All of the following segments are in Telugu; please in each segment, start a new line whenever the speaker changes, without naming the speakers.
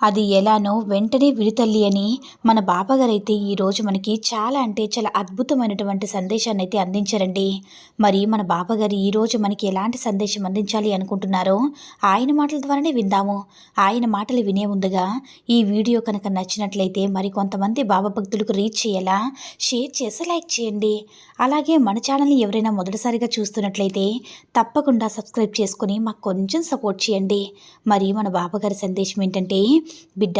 అది ఎలానో వెంటనే విడితల్లి అని మన బాబాగారైతే ఈరోజు మనకి చాలా అంటే చాలా అద్భుతమైనటువంటి సందేశాన్ని అయితే అందించారండి. మరి మన బాబాగారు ఈరోజు మనకి ఎలాంటి సందేశం అందించాలి అనుకుంటున్నారో ఆయన మాటల ద్వారానే విందాము. ఆయన మాటలు వినే ముందుగా ఈ వీడియో కనుక నచ్చినట్లయితే మరి కొంతమంది బాబా భక్తులకు రీచ్ చేయాలా? షేర్ చేసి లైక్ చేయండి. అలాగే మన ఛానల్ని ఎవరైనా మొదటిసారిగా చూస్తున్నట్లయితే తప్పకుండా సబ్స్క్రైబ్ చేసుకుని మాకు కొంచెం సపోర్ట్ చేయండి. మరి మన బాబాగారి సందేశం ఏంటంటే బిడ్డ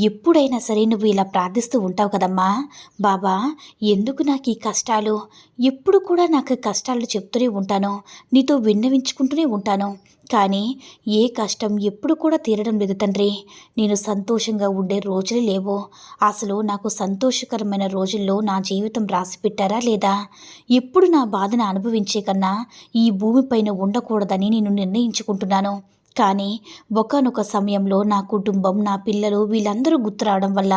ఎప్పుడైనా సరే నువ్వు ఇలా ప్రార్థిస్తూ ఉంటావు కదమ్మా. బాబా ఎందుకు నాకు ఈ కష్టాలు? ఎప్పుడు కూడా నాకు కష్టాలు చెప్తూనే ఉంటాను. నీతో విన్నవించుకుంటూనే ఉంటాను. కానీ ఏ కష్టం ఎప్పుడు కూడా తీరడం లేదు తండ్రి. నేను సంతోషంగా ఉండే రోజులు లేవు. అసలు నాకు సంతోషకరమైన రోజుల్లో నా జీవితం రాసి పెట్టారా లేదా? ఎప్పుడు నా బాధను అనుభవించే కన్నా ఈ భూమిపైన ఉండకూడదని నేను నిర్ణయించుకుంటున్నాను. కానీ ఒకనొక సమయంలో నా కుటుంబం నా పిల్లలు వీళ్ళందరూ గుర్తురావడం వల్ల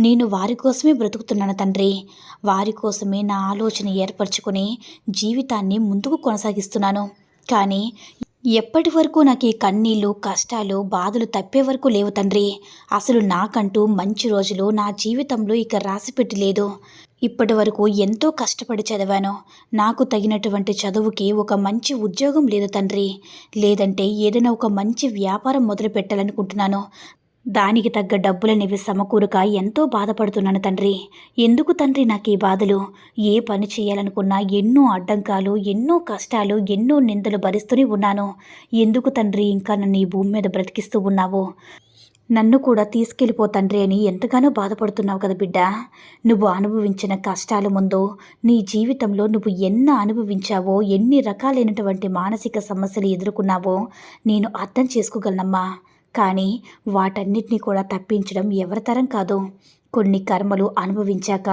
నేను వారి కోసమే బ్రతుకుతున్నాను తండ్రి. వారి కోసమే నా ఆలోచన ఏర్పరచుకొని జీవితాన్ని ముందుకు కొనసాగిస్తున్నాను. కానీ ఎప్పటి వరకు నాకు ఈ కన్నీళ్ళు కష్టాలు బాధలు తప్పే వరకు లేవు తండ్రి. అసలు నాకంటూ మంచి రోజులు నా జీవితంలో ఇక రాసిపెట్టి లేదు. ఇప్పటి వరకు ఎంతో కష్టపడి చదివాను. నాకు తగినటువంటి చదువుకి ఒక మంచి ఉద్యోగం లేదు తండ్రి. లేదంటే ఏదైనా ఒక మంచి వ్యాపారం మొదలు పెట్టాలనుకుంటున్నాను దానికి తగ్గ డబ్బులనేవి సమకూరక ఎంతో బాధపడుతున్నాను తండ్రి. ఎందుకు తండ్రి నాకు ఈ బాధలు? ఏ పని చేయాలనుకున్నా ఎన్నో అడ్డంకాలు ఎన్నో కష్టాలు ఎన్నో నిందలు భరిస్తూనే ఉన్నాను. ఎందుకు తండ్రి ఇంకా నన్ను ఈ భూమి మీద బ్రతికిస్తూ ఉన్నావు? నన్ను కూడా తీసుకెళ్ళిపో తండ్రి అని ఎంతగానో బాధపడుతున్నావు కదా బిడ్డ. నువ్వు అనుభవించిన కష్టాల ముందు నీ జీవితంలో నువ్వు ఎన్న అనుభవించావో ఎన్ని రకాలైనటువంటి మానసిక సమస్యలు ఎదుర్కొన్నావో నేను అర్థం చేసుకోగలనమ్మా. కానీ వాటన్నిటినీ కూడా తప్పించడం ఎవరితరం కాదు. కొన్ని కర్మలు అనుభవించాక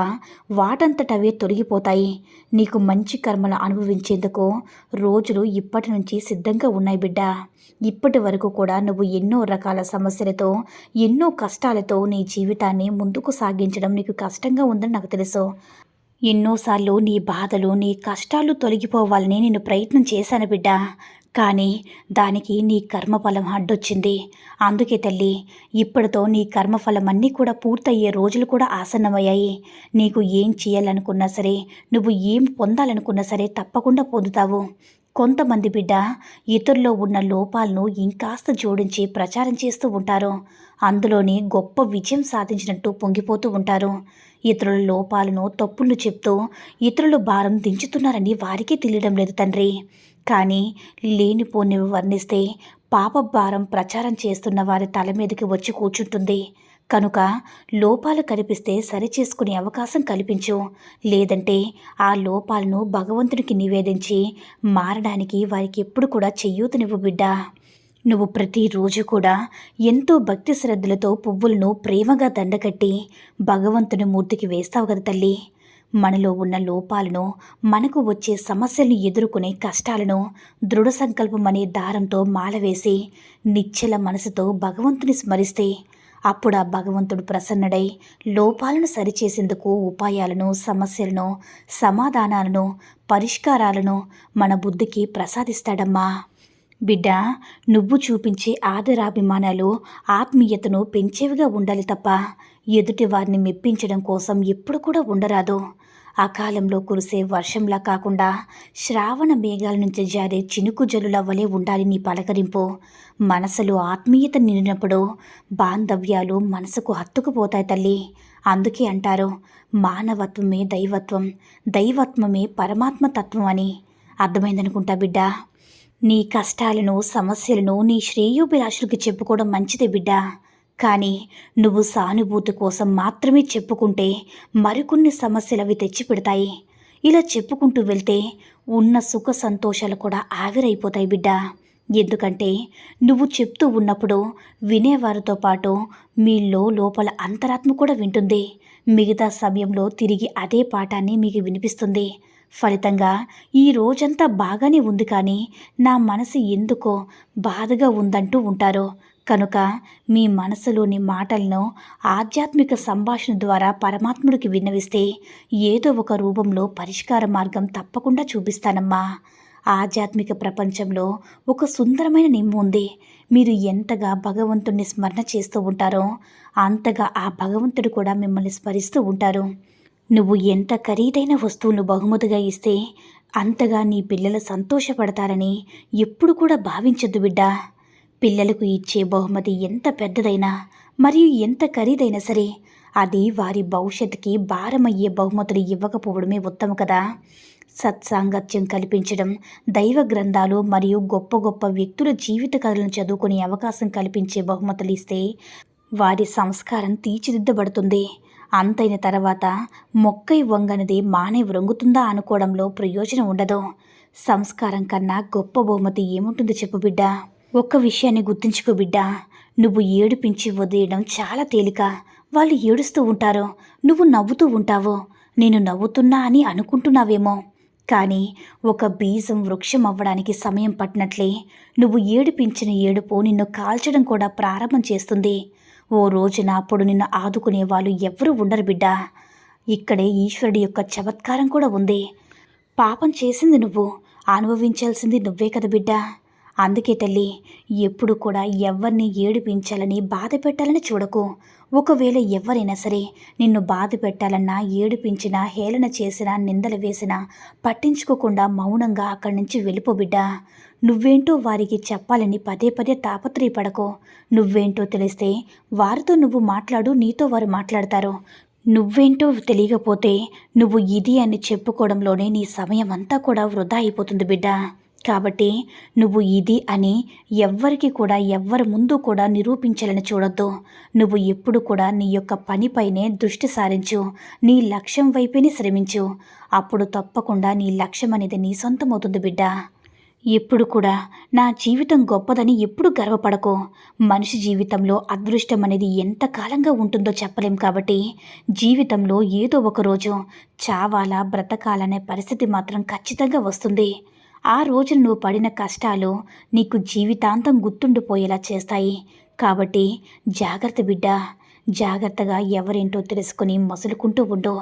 వాటంతటవే తొలగిపోతాయి. నీకు మంచి కర్మలు అనుభవించేందుకు రోజులు ఇప్పటి నుంచి సిద్ధంగా ఉన్నాయి బిడ్డ. ఇప్పటి వరకు కూడా నువ్వు ఎన్నో రకాల సమస్యలతో ఎన్నో కష్టాలతో నీ జీవితాన్ని ముందుకు సాగించడం నీకు కష్టంగా ఉందని నాకు తెలుసు. ఎన్నోసార్లు నీ బాధలు నీ కష్టాలు తొలగిపోవాలని నేను ప్రయత్నం చేశాను బిడ్డ. కానీ దానికి నీ కర్మఫలం అడ్డొచ్చింది. అందుకే తల్లి ఇప్పటితో నీ కర్మఫలం అన్నీ కూడా పూర్తయ్యే రోజులు కూడా ఆసన్నమయ్యాయి. నీకు ఏం చేయాలనుకున్నా సరే నువ్వు ఏం పొందాలనుకున్నా సరే తప్పకుండా పొందుతావు. కొంతమంది బిడ్డ ఇతరుల్లో ఉన్న లోపాలను ఇంకాస్త జోడించి ప్రచారం చేస్తూ ఉంటారు. అందులోని గొప్ప విజయం సాధించినట్టు పొంగిపోతూ ఉంటారు. ఇతరుల లోపాలను తప్పులను చెప్తూ ఇతరుల భారం దించుతున్నారని వారికే తెలియడం లేదు తండ్రి. కానీ లేనిపోనివి వర్ణిస్తే పాప భారం ప్రచారం చేస్తున్న వారి తల మీదకి వచ్చి కూర్చుంటుంది. కనుక లోపాలు కనిపిస్తే సరిచేసుకునే అవకాశం కల్పించు. లేదంటే ఆ లోపాలను భగవంతునికి నివేదించి మారడానికి వారికి ఎప్పుడు కూడా చెయ్యూతనివ్వు బిడ్డ. నువ్వు ప్రతిరోజు కూడా ఎంతో భక్తి శ్రద్ధలతో పువ్వులను ప్రేమగా దండకట్టి భగవంతుని మూర్తికి వేస్తావు కదా తల్లి. మనలో ఉన్న లోపాలను మనకు వచ్చే సమస్యలను ఎదుర్కొనే కష్టాలను దృఢ సంకల్పం అనే దారంతో మాలవేసి నిశ్చల మనసుతో భగవంతుని స్మరిస్తే అప్పుడు ఆ భగవంతుడు ప్రసన్నడై లోపాలను సరిచేసేందుకు ఉపాయాలను సమస్యలను సమాధానాలను పరిష్కారాలను మన బుద్ధికి ప్రసాదిస్తాడమ్మా. బిడ్డ నువ్వు చూపించే ఆదరాభిమానాలు ఆత్మీయతను పెంచేవిగా ఉండాలి తప్ప ఎదుటి వారిని మెప్పించడం కోసం ఎప్పుడు కూడా ఉండరాదు. అకాలంలో కురిసే వర్షంలా కాకుండా శ్రావణ మేఘాల నుంచి జారే చినుకు జలులవ్వలే వలె ఉండాలి నీ పలకరింపు. మనసులో ఆత్మీయత నిండినప్పుడు బాంధవ్యాలు మనసుకు హత్తుకుపోతాయి తల్లి. అందుకే అంటారు మానవత్వమే దైవత్వం దైవత్వమే పరమాత్మ తత్వం అని. అర్థమైందనుకుంటా బిడ్డ? నీ కష్టాలను సమస్యలను నీ శ్రేయోభిలాషులకు చెప్పుకోవడం మంచిదే బిడ్డ. కానీ నువ్వు సానుభూతి కోసం మాత్రమే చెప్పుకుంటే మరికొన్ని సమస్యలు అవి తెచ్చిపెడతాయి. ఇలా చెప్పుకుంటూ వెళ్తే ఉన్న సుఖ సంతోషాలు కూడా ఆవిరైపోతాయి బిడ్డ. ఎందుకంటే నువ్వు చెప్తూ ఉన్నప్పుడు వినేవారితో పాటు మీలో లోపల అంతరాత్మ కూడా వింటుంది. మిగతా సమయంలో తిరిగి అదే పాఠాన్ని మీకు వినిపిస్తుంది. ఫలితంగా ఈ రోజంతా బాగానే ఉంది కానీ నా మనసు ఎందుకో బాధగా ఉందంటూ ఉంటారు. కనుక మీ మనసులోని మాటలను ఆధ్యాత్మిక సంభాషణ ద్వారా పరమాత్ముడికి విన్నవిస్తే ఏదో ఒక రూపంలో పరిష్కార మార్గం తప్పకుండా చూపిస్తానమ్మా. ఆధ్యాత్మిక ప్రపంచంలో ఒక సుందరమైన నిమ్ము ఉంది. మీరు ఎంతగా భగవంతుణ్ణి స్మరణ చేస్తూ ఉంటారో అంతగా ఆ భగవంతుడు కూడా మిమ్మల్ని స్మరిస్తూ ఉంటారు. నువ్వు ఎంత ఖరీదైన వస్తువును బహుమతిగా ఇస్తే అంతగా నీ పిల్లలు సంతోషపడతారని ఎప్పుడు కూడా భావించద్దు బిడ్డా. పిల్లలకు ఇచ్చే బహుమతి ఎంత పెద్దదైనా మరియు ఎంత ఖరీదైనా సరే అది వారి భవిష్యత్తుకి భారమయ్యే బహుమతులు ఇవ్వకపోవడమే ఉత్తమం కదా. సత్సాంగత్యం కల్పించడం దైవ గ్రంథాలు మరియు గొప్ప గొప్ప వ్యక్తుల జీవిత కథలను చదువుకునే అవకాశం కల్పించే బహుమతులు ఇస్తే వారి సంస్కారం తీర్చిదిద్దబడుతుంది. అంతైన తర్వాత మొక్కై వంగనిది మానే వ్రొంగుతుందా అనుకోవడంలో ప్రయోజనం ఉండదు. సంస్కారం కన్నా గొప్ప బహుమతి ఏముంటుంది చెప్పు బిడ్డ? ఒక్క విషయాన్ని గుర్తుంచుకో బిడ్డ. నువ్వు ఏడిపించి వదిలేయడం చాలా తేలిక. వాళ్ళు ఏడుస్తూ ఉంటారు. నువ్వు నవ్వుతూ ఉంటావు. నేను నవ్వుతున్నా అని అనుకుంటున్నావేమో. కానీ ఒక బీజం వృక్షం అవ్వడానికి సమయం పట్టినట్లే. నువ్వు ఏడిపించిన ఏడుపు నిన్ను కాల్చడం కూడా ప్రారంభం చేస్తుంది. ఓ రోజున అప్పుడు నిన్ను ఆదుకునే వాళ్ళు ఎవ్వరూ ఉండరు బిడ్డ. ఇక్కడే ఈశ్వరుడి యొక్క చమత్కారం కూడా ఉంది. పాపం చేసింది నువ్వు. అనుభవించాల్సింది నువ్వే కదా బిడ్డ. అందుకే తల్లి ఎప్పుడు కూడా ఎవరిని ఏడిపించాలని బాధ పెట్టాలని చూడకు. ఒకవేళ ఎవరైనా సరే నిన్ను బాధ పెట్టాలన్నా ఏడిపించినా హేళన చేసినా నిందలు వేసినా పట్టించుకోకుండా మౌనంగా అక్కడి నుంచి వెళ్ళిపో బిడ్డా. నువ్వేంటో వారికి చెప్పాలని పదే పదే తాపత్రయపడకు. నువ్వేంటో తెలిస్తే వారితో నువ్వు మాట్లాడు నీతో వారు మాట్లాడతారు. నువ్వేంటో తెలియకపోతే నువ్వు ఇది అని చెప్పుకోవడంలోనే నీ సమయం అంతా కూడా వృధా అయిపోతుంది బిడ్డా. కాబట్టి నువ్వు ఇది అని ఎవ్వరికి కూడా ఎవ్వరి ముందు కూడా నిరూపించాలని చూడొద్దు. నువ్వు ఎప్పుడు కూడా నీ యొక్క పనిపైనే దృష్టి సారించు. నీ లక్ష్యం వైపునే శ్రమించు. అప్పుడు తప్పకుండా నీ లక్ష్యం అనేది నీ సొంతమవుతుంది బిడ్డ. ఎప్పుడు కూడా నా జీవితం గొప్పదని ఎప్పుడు గర్వపడకు. మనిషి జీవితంలో అదృష్టం అనేది ఎంత కాలంగా ఉంటుందో చెప్పలేం కాబట్టి జీవితంలో ఏదో ఒక రోజు చావాలా బ్రతకాలనే పరిస్థితి మాత్రం ఖచ్చితంగా వస్తుంది. ఆ రోజు నువ్వు పడిన కష్టాలు నీకు జీవితాంతం గుర్తుండిపోయేలా చేస్తాయి. కాబట్టి జాగ్రత్త బిడ్డ జాగ్రత్తగా ఎవరేంటో తెలుసుకుని మసులుకుంటూ ఉండు.